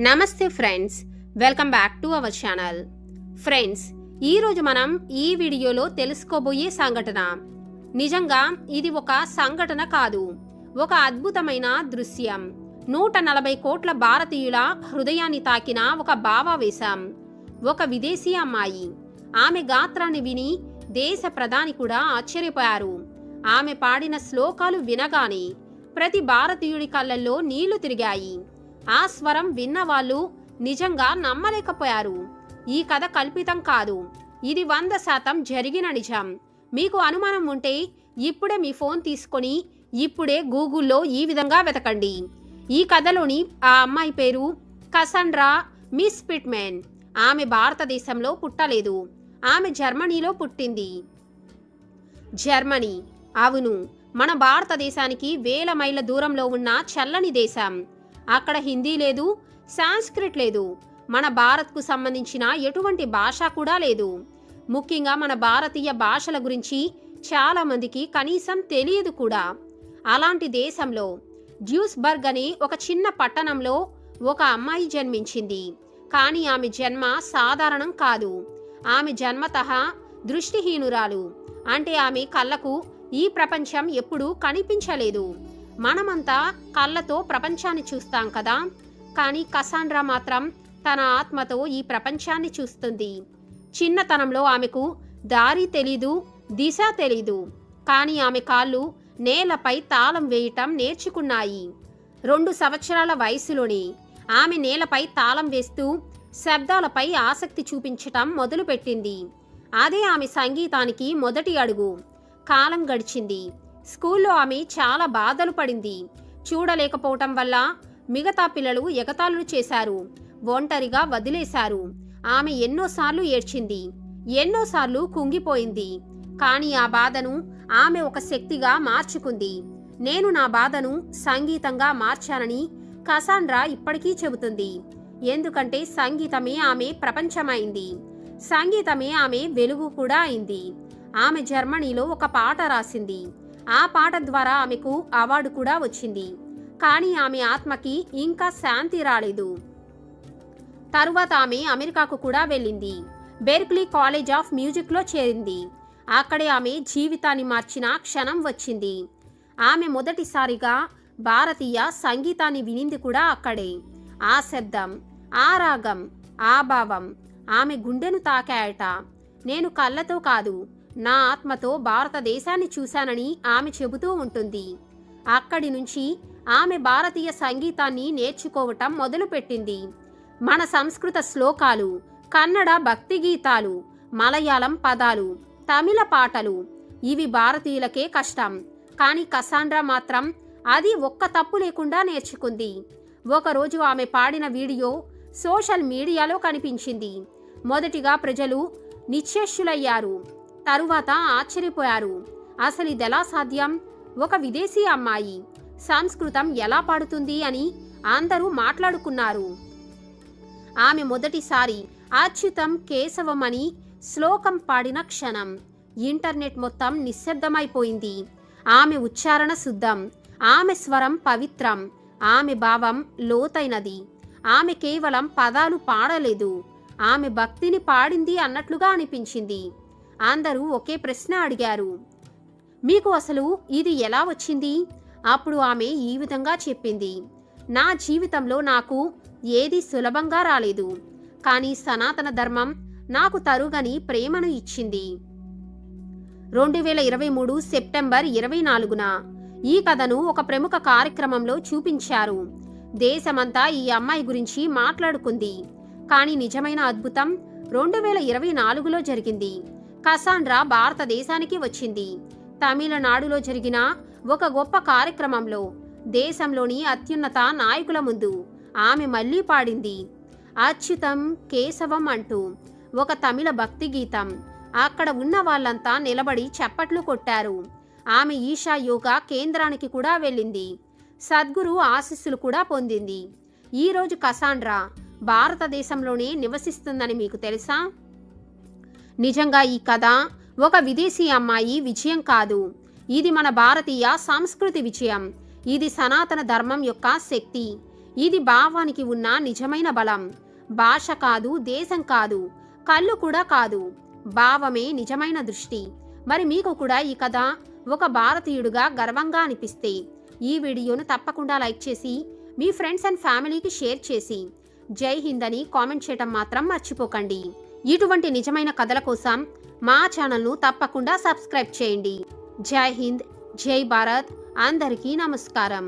నమస్తే friends welcome back to our channel. Friends ఈరోజు మనం ఈ వీడియోలో తెలుసుకోబోయే సంఘటన. నిజంగా ఇది ఒక సంఘటన కాదు ఒక అద్భుతమైన దృశ్యం. నూట నలభై కోట్ల భారతీయుల హృదయాన్ని తాకిన ఒక భావావేశం. ఒక విదేశీ అమ్మాయి. ఆమె గాత్రాన్ని విని దేశ ప్రధాని కూడా ఆశ్చర్యపోయారు. ఆమె పాడిన శ్లోకాలు వినగానే ప్రతి భారతీయుడి కళ్ళల్లో నీళ్ళు తిరిగాయి. ఆ స్వరం విన్నవాళ్ళు నిజంగా నమ్మలేకపోయారు. ఈ కథ కల్పితం కాదు. ఇది వంద శాతం జరిగిన నిజం. మీకు అనుమానం ఉంటే ఇప్పుడే మీ ఫోన్ తీసుకొని ఇప్పుడే గూగుల్లో ఈ విధంగా వెతకండి. ఈ కథలోని ఆ అమ్మాయి పేరు కసండ్రా మిస్ పిట్మెన్ ఆమె భారతదేశంలో పుట్టలేదు. ఆమె జర్మనీలో పుట్టింది. జర్మనీ. అవును. మన భారతదేశానికి వేల మైళ్ళ దూరంలో ఉన్న చల్లని దేశం. అక్కడ హిందీ లేదు సాంస్క్రిట్ లేదు. మన భారత్కు సంబంధించిన ఎటువంటి భాష కూడా లేదు. ముఖ్యంగా మన భారతీయ భాషల గురించి చాలామందికి కనీసం తెలియదు కూడా. అలాంటి దేశంలో డ్యూస్బర్గ్ అనే ఒక చిన్న పట్టణంలో ఒక అమ్మాయి జన్మించింది. కానీ ఆమె జన్మ సాధారణం కాదు. ఆమె జన్మత దృష్టిహీనురాలు. అంటే ఆమె కళ్ళకు ఈ ప్రపంచం ఎప్పుడూ కనిపించలేదు. మనమంతా కళ్ళతో ప్రపంచాన్ని చూస్తాం కదా. కానీ కసాండ్రా మాత్రం తన ఆత్మతో ఈ ప్రపంచాన్ని చూస్తుంది. చిన్నతనంలో ఆమెకు దారి తెలీదు దిశ తెలీదు. కానీ ఆమె కాళ్ళు నేలపై తాళం వేయటం నేర్చుకున్నాయి. రెండు సంవత్సరాల వయసులోనే ఆమె నేలపై తాళం వేస్తూ శబ్దాలపై ఆసక్తి చూపించటం మొదలుపెట్టింది. అదే ఆమె సంగీతానికి మొదటి అడుగు. కాలం గడిచింది. స్కూల్లో ఆమె చాలా బాధలు పడింది. చూడలేకపోవటం వల్ల మిగతా పిల్లలు ఎగతాళులు చేశారు. ఒంటరిగా వదిలేశారు. ఆమె ఎన్నోసార్లు ఏడ్చింది. ఎన్నోసార్లు కుంగిపోయింది. కానీ ఆ బాధను ఆమె ఒక శక్తిగా మార్చుకుంది. నేను నా బాధను సంగీతంగా మార్చానని కసాండ్రా ఇప్పటికీ చెబుతుంది. ఎందుకంటే సంగీతమే ఆమె ప్రపంచమైంది. సంగీతమే ఆమె వెలుగు కూడా అయింది. ఆమె జర్మనీలో ఒక పాట రాసింది. ఆ పాట ద్వారా ఆమెకు అవార్డు కూడా వచ్చింది. కానీ ఆమె ఆత్మకి ఇంకా శాంతి రాలేదు. తరువాత ఆమె అమెరికాకు కూడా వెళ్ళింది. బెర్క్లీ కాలేజ్ ఆఫ్ మ్యూజిక్లో చేరింది. అక్కడే ఆమె జీవితాన్ని మార్చిన క్షణం వచ్చింది. ఆమె మొదటిసారిగా భారతీయ సంగీతాన్ని వినింది కూడా అక్కడే. ఆ శబ్దం ఆ రాగం ఆ భావం ఆమె గుండెను తాకాయట. నేను కళ్ళతో కాదు నా ఆత్మతో భారతదేశాన్ని చూశానని ఆమె చెబుతూ ఉంటుంది. అక్కడి నుంచి ఆమె భారతీయ సంగీతాన్ని నేర్చుకోవటం మొదలుపెట్టింది. మన సంస్కృత శ్లోకాలు కన్నడ భక్తి గీతాలు మలయాళం పదాలు తమిళ పాటలు ఇవి భారతీయులకే కష్టం. కానీ కసాండ్రా మాత్రం అది ఒక్క తప్పు లేకుండా నేర్చుకుంది. ఒకరోజు ఆమె పాడిన వీడియో సోషల్ మీడియాలో కనిపించింది. మొదటిగా ప్రజలు నిశ్చేష్యులయ్యారు తరువాత ఆశ్చర్యపోయారు. అసలు ఇదెలా సాధ్యం? ఒక విదేశీ అమ్మాయి. సంస్కృతం ఎలా పాడుతుంది అని అందరూ మాట్లాడుకున్నారు. ఆమె మొదటిసారి అచ్యుతం కేశవం అని శ్లోకం పాడిన క్షణం. ఇంటర్నెట్ మొత్తం నిశ్శబ్దమైపోయింది. ఆమె ఉచ్చారణ శుద్ధం. ఆమె స్వరం పవిత్రం. ఆమె భావం లోతైనది. ఆమె కేవలం పదాలు పాడలేదు. ఆమె భక్తిని పాడింది అన్నట్లుగా అనిపించింది. అందరూ ఒకే ప్రశ్న అడిగారు. మీకు అసలు ఇది ఎలా వచ్చింది? అప్పుడు ఆమె ఈ విధంగా చెప్పింది. నా జీవితంలో నాకు ఏది సులభంగా రాలేదు కానీ సనాతన ధర్మం నాకు తరుగని ప్రేమను ఇచ్చింది. రెండు వేల ఇరవై మూడు సెప్టెంబర్ ఇరవై నాలుగున ఈ కథను ఒక ప్రముఖ కార్యక్రమంలో చూపించారు. దేశమంతా ఈ అమ్మాయి గురించి మాట్లాడుకుంది. కానీ నిజమైన అద్భుతం రెండు వేల ఇరవై నాలుగులో జరిగింది. కసాండ్రా భారతదేశానికి వచ్చింది. తమిళనాడులో జరిగిన ఒక గొప్ప కార్యక్రమంలో దేశంలోని అత్యున్నత నాయకుల ముందు ఆమె మళ్ళీ పాడింది. అచ్యుతం కేశవం అంటూ ఒక తమిళ భక్తి గీతం అక్కడ ఉన్న వాళ్ళంతా నిలబడి చప్పట్లు కొట్టారు. ఆమె ఈషా యోగా కేంద్రానికి కూడా వెళ్ళింది. సద్గురు ఆశీస్సులు కూడా పొందింది. ఈరోజు కసాండ్రా భారతదేశంలోనే నివసిస్తుందని మీకు తెలుసా? నిజంగా ఈ కథ ఒక విదేశీ అమ్మాయి విజయం కాదు. ఇది మన భారతీయ సంస్కృతి విజయం. ఇది సనాతన ధర్మం యొక్క శక్తి. ఇది భావానికి ఉన్న నిజమైన బలం. భాష కాదు దేశం కాదు కళ్ళు కూడా కాదు. భావమే నిజమైన దృష్టి. మరి మీకు కూడా ఈ కథ ఒక భారతీయుడిగా గర్వంగా అనిపిస్తే ఈ వీడియోను తప్పకుండా లైక్ చేసి మీ ఫ్రెండ్స్ అండ్ ఫ్యామిలీకి షేర్ చేసి జై హింద్ అని కామెంట్ చేయటం మాత్రం మర్చిపోకండి. ఇటువంటి నిజమైన కథల కోసం మా ఛానల్ను తప్పకుండా సబ్స్క్రైబ్ చేయండి. జై హింద్ జై భారత్ అందరికీ నమస్కారం.